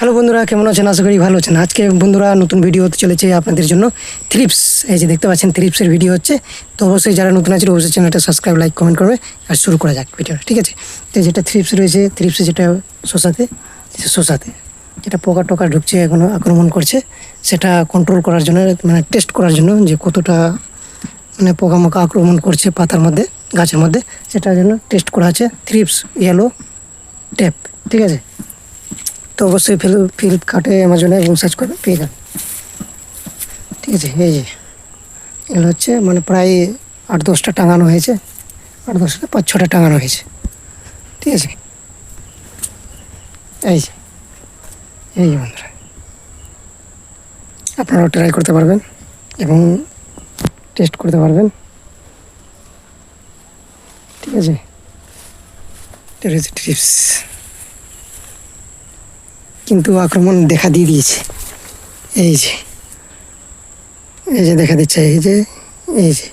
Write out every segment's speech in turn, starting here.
Hello বন্ধুরা, কেমন আছেন? আশা করি ভালো আছেন। আজকে বন্ধুরা নতুন ভিডিও হতে চলেছে আপনাদের জন্য থ্রিপস এই যে দেখতে পাচ্ছেন থ্রিপসের ভিডিও হচ্ছে। তো অবশ্যই যারা নতুন আছে অবশ্যই চ্যানেলটা সাবস্ক্রাইব লাইক কমেন্ট করবে আর শুরু করা যাক ভিডিওটা ঠিক আছে? তো যেটা থ্রিপস রয়েছে থ্রিপসে যেটা শশাতে সে শশাতে যেটা পোকা টোকা ঢুকছে, এখনও আক্রমণ করছে, সেটা কন্ট্রোল করার জন্য মানে টেস্ট করার জন্য, যে কতটা মানে পোকামাকা আক্রমণ করছে পাতার মধ্যে, গাছের মধ্যে, সেটার জন্য টেস্ট করা আছে থ্রিপস ইয়েলো টেপ ঠিক আছে? তো অবশ্যই ফিল ফ্লিপকার্টে অ্যামাজনে এবং সার্চ করবে, পেয়ে যাবেন ঠিক আছে, এই যে, এগুলো হচ্ছে মানে প্রায় আট দশটা টাঙানো হয়েছে। আট দশটা পাঁচ ছটা টাঙানো হয়েছে। ঠিক আছে? এই যে, এই বন্ধুরা। আপনারাও ট্রাই করতে পারবেন এবং টেস্ট করতে পারবেন। ঠিক আছে? টিপস কিন্তু আক্রমণ দেখা দিয়ে দিয়েছে। এই যে। এই যে দেখা দিচ্ছে, এই যে এই যে।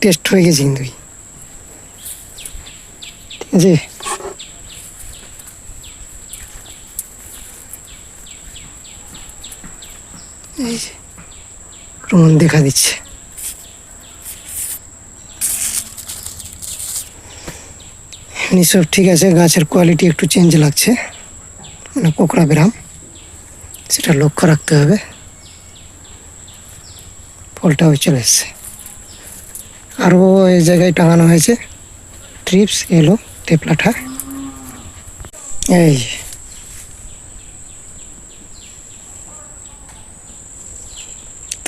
টেস্ট হয়ে গেছে কিন্তু। এই যে, আক্রমণ দেখা দিচ্ছে। এমনি সব ঠিক আছে, গাছের কোয়ালিটি একটু চেঞ্জ লাগছে। মানে কোকড়া ব্রাম সেটা লক্ষ্য রাখতে হবে। ফলটাও চলে এসছে। আরও এই জায়গায় টাঙানো হয়েছে। ট্রিপস এলো টেপলাঠা এই।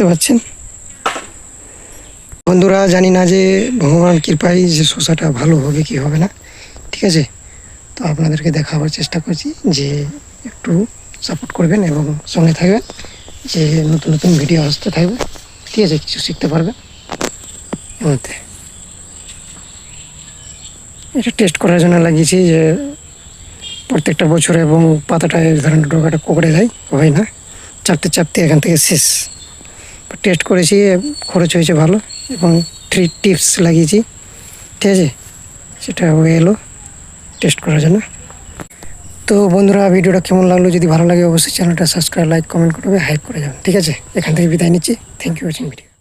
পাচ্ছেন? বন্ধুরা, জানি না যে ভগবান কৃপায় যে শসাটা ভালো হবে কি হবে না। ঠিক আছে? তো আপনাদেরকে দেখাবার চেষ্টা করছি যে একটু সাপোর্ট করবেন এবং সঙ্গে থাকবেন, যে নতুন নতুন ভিডিও আসতে থাকবে। ঠিক আছে? কিছু শিখতে পারবেন। মধ্যে এটা টেস্ট করার জন্য লাগিয়েছি যে প্রত্যেকটা বছর এবং পাতাটা এই ধরনের ডোকাটা কোকড়ে যায় হয় না? চাপতে চাপতে এখান থেকে শেষ। টেস্ট করেছি, খরচ হয়েছে ভালো এবং থ্রি টিপস লাগিয়েছি। ঠিক আছে? সেটা হয়ে এলো। টেস্ট করার জন্য তো বন্ধুরা, ভিডিওটা কেমন লাগল? যদি ভালো লাগে, অবশ্যই চ্যানেলটা সাবস্ক্রাইব, লাইক, কমেন্ট করবে, হাইপ করে যাবেন। ঠিক আছে? এখান থেকে বিদায় নিচ্ছি। Thank you watching video